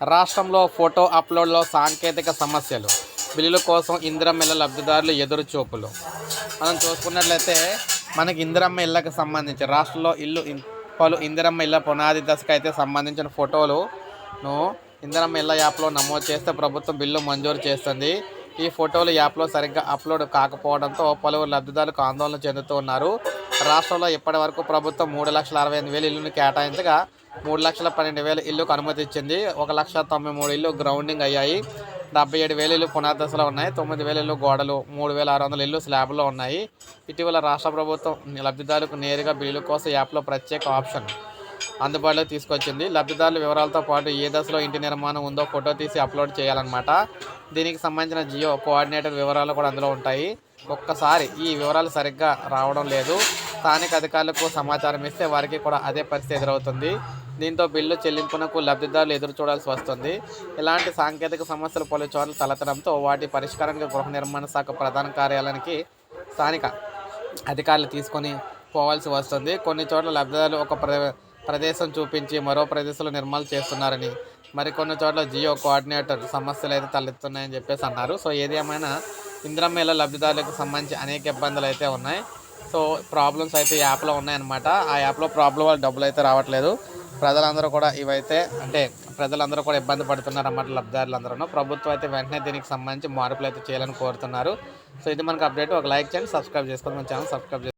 రాష్ట్రంలో ఫోటో అప్లోడ్లో సాంకేతిక సమస్యలు బిల్లుల కోసం ఇందిరమ్మ ఇళ్ళ లబ్ధిదారులు ఎదురు చూపులు మనం చూసుకున్నట్లయితే మనకి ఇందిరమ్మ ఇళ్ళకి సంబంధించి రాష్ట్రంలో ఇల్లు పలు ఇందిరమ్మ ఇళ్ళ పునాది దశకు అయితే సంబంధించిన ఫోటోలును ఇందిరమ్మ ఇళ్ళ యాప్లో నమోదు చేస్తే ప్రభుత్వం బిల్లు మంజూరు చేస్తుంది. ఈ ఫోటోలు యాప్లో సరిగ్గా అప్లోడ్ కాకపోవడంతో పలువురు లబ్ధిదారులకు ఆందోళన చెందుతూ ఉన్నారు. రాష్ట్రంలో ఇప్పటి వరకు ప్రభుత్వం మూడు లక్షల అరవై ఎనిమిది వేలు ఇల్లును కేటాయించగా మూడు లక్షల పన్నెండు వేల ఇల్లుకు అనుమతి ఇచ్చింది. ఒక లక్ష తొంభై మూడు ఇల్లు గ్రౌండింగ్ అయ్యాయి. డెబ్బై ఏడు వేల ఇల్లు పునాదశలో ఉన్నాయి. తొమ్మిది వేల ఇల్లు గోడలు మూడు వేల ఆరు వందల ఇల్లు స్లాబ్లో ఉన్నాయి. ఇటీవల రాష్ట్ర ప్రభుత్వం లబ్ధిదారులకు నేరుగా బిల్లుల కోసం యాప్లో ప్రత్యేక ఆప్షన్ అందుబాటులో తీసుకొచ్చింది. లబ్ధిదారుల వివరాలతో పాటు ఏ దశలో ఇంటి నిర్మాణం ఉందో ఫోటో తీసి అప్లోడ్ చేయాలన్నమాట. దీనికి సంబంధించిన జియో కోఆర్డినేటర్ వివరాలు కూడా అందులో ఉంటాయి. ఒక్కసారి ఈ వివరాలు సరిగ్గా రావడం లేదు. స్థానిక అధికారులకు సమాచారం ఇస్తే వారికి కూడా అదే పరిస్థితి ఎదురవుతుంది. దీంతో బిల్లు చెల్లింపునకు లబ్ధిదారులు ఎదురు చూడాల్సి వస్తుంది. ఇలాంటి సాంకేతిక సమస్యలు పలు చోట్ల తలెత్తడంతో వాటి పరిష్కారానికి గృహ నిర్మాణ శాఖ ప్రధాన కార్యాలయానికి స్థానిక అధికారులు తీసుకొని పోవాల్సి వస్తుంది. కొన్ని చోట్ల లబ్ధిదారులు ఒక ప్రదేశం చూపించి మరో ప్రదేశంలో నిర్మాణాలు చేస్తున్నారని మరికొన్ని చోట్ల జియో కోఆర్డినేటర్ సమస్యలు అయితే తలెత్తున్నాయని చెప్పేసి అన్నారు. సో ఏది ఏమైనా లబ్ధిదారులకు సంబంధించి అనేక ఇబ్బందులు అయితే ఉన్నాయి. సో ప్రాబ్లమ్స్ అయితే ఈ యాప్లో ఉన్నాయన్నమాట. ఆ యాప్లో ప్రాబ్లం వల్ల డబ్బులు అయితే రావట్లేదు. ప్రజలందరూ కూడా ఇవైతే అంటే ప్రజలందరూ కూడా ఇబ్బంది పడుతున్నారు అన్నమాట లబ్ధిదారులందరూ ప్రభుత్వం అయితే వెంటనే దీనికి సంబంధించి మార్పులు అయితే చేయాలని కోరుతున్నారు. సో ఇది మనకు అప్డేట్. ఒక లైక్ చేయండి సబ్స్క్రైబ్ చేసుకోండి మన ఛానల్ సబ్స్క్రైబ్